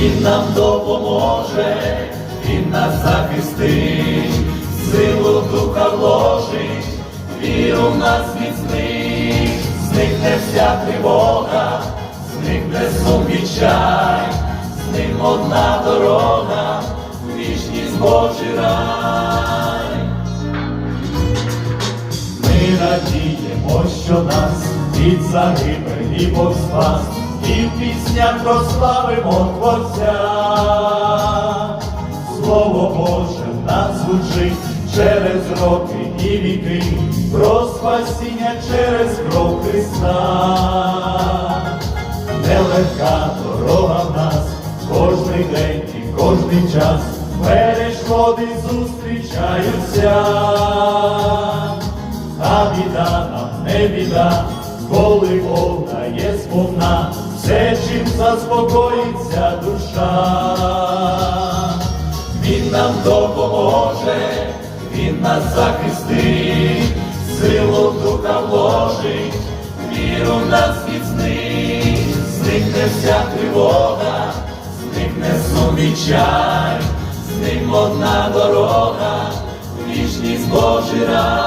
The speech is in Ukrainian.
Він нам допоможе, Він нас захистить, силу духа вложить, віру в нас міцнить, зникне вся тривога, зникне сум відчай, з ним одна дорога, вічність Божий рай. Ми радіємо, що нас від загибелі Бог спас, і в піснях прославимо Творця. Слово Боже в нас звучить через роки і віки, про спасіння через кров Христа. Нелегка дорога в нас, кожний день і кожний час, перешкоди зустрічаються. А біда нам не біда, коли Бог дає сповна, все, чим заспокоїться душа. Він нам допоможе, Він нас захистить, силу духа вложить, віру нас міцнить, зникне вся тривога, зникне сум відчай, з ним одна дорога, вічність Божий рай.